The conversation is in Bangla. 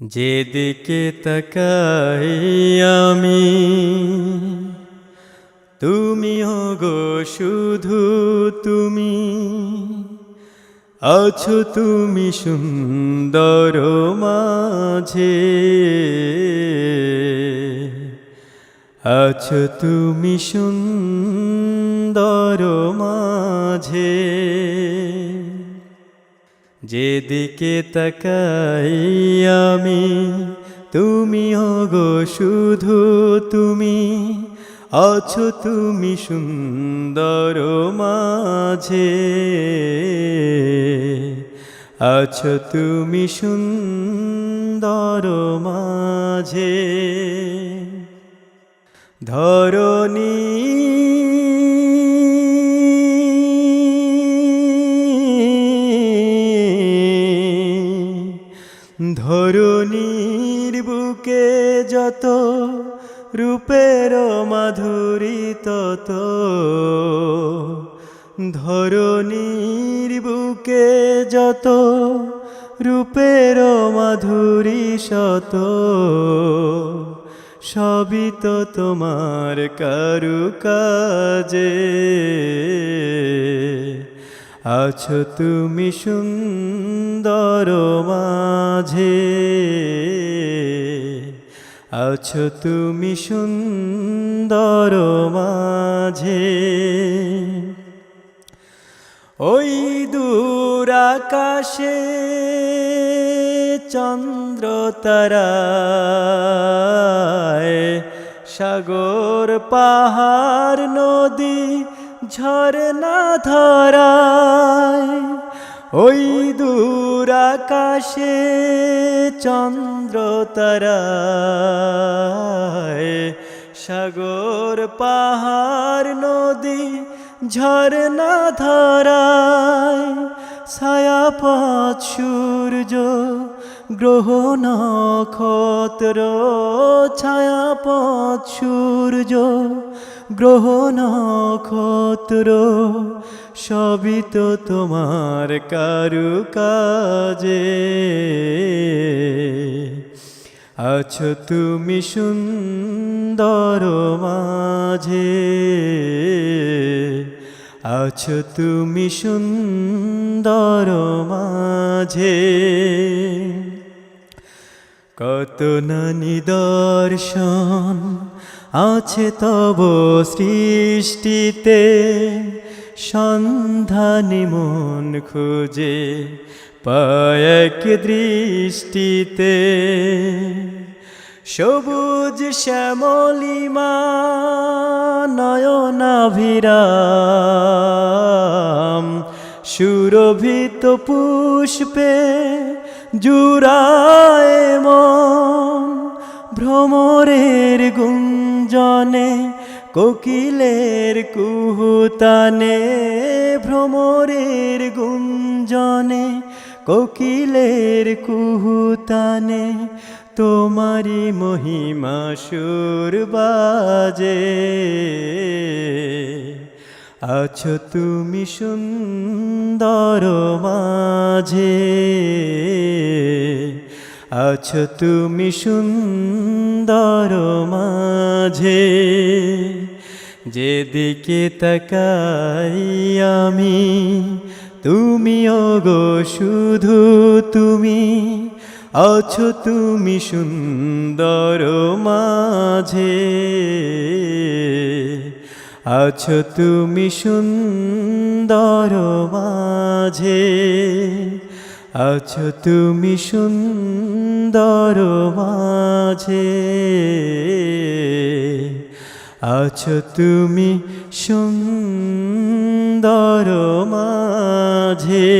যেদিকে তাকাই আমি, তুমি গো শুধু তুমি, আছো তুমি সুন্দর মাঝে, আছো তুমি সুন্দর মাঝে। যেদিকে তাকাই আমি, তুমি গো শুধু তুমি, আছো তুমি সুন্দর মাঝে, আছো তুমি সুন্দর মাঝে। ধরণী ধরণীর বুকে যত, রূপের মাধুরী তত। ধরণীর বুকে যত, রূপের মাধুরী শত। সবই তো তোমার কারু কাজে আছো তুমি সুন্দর মাঝে, আছো তুমি সুন্দর মাঝে। ওই দূর আকাশে চন্দ্র তারায় সাগর, পাহাড়, নদী ঝরনা ধরায়, ওই দূর আকাশে চন্দ্র তারায়। সাগর, পাহাড়, নদী ঝরনা ধরায়, ছায়া পথ, সূর্য গ্রহ নক্ষত্র, ছায়া পথ, সূর্য। গ্রহ নক্ষত্র, সবই তো তোমার কারু কাজে আছো তুমি সুন্দর মাঝে। আছো তুমি সুন্দর মাঝে। কত নিদর্শন আছে তব সৃষ্টিতে। সন্ধানী মন খুঁজে পায় এক দৃষ্টিতে। সবুজ শ্যামলিমা নয়নাভিরাম, সুরভিত পুষ্পে মন ভ্রমরের গুঞ্জনে, কোকিলের কুহুতানে, ভ্রমরের গুঞ্জনে, কোকিলের কুহুতানে তোমারি মহিমা সুর বাজে। আছো তুমি সুন্দর মাঝে। আছো তুমি সুন্দর মাঝে, যেদিকে তাকাই আমি, তুমি গো শুধু তুমি, আছো তুমি সুন্দর মাঝে, আছো তুমি সুন্দর মাঝে। আছো তুমি সুন্দর মাঝে আছো তুমি সুন্দর মাঝে।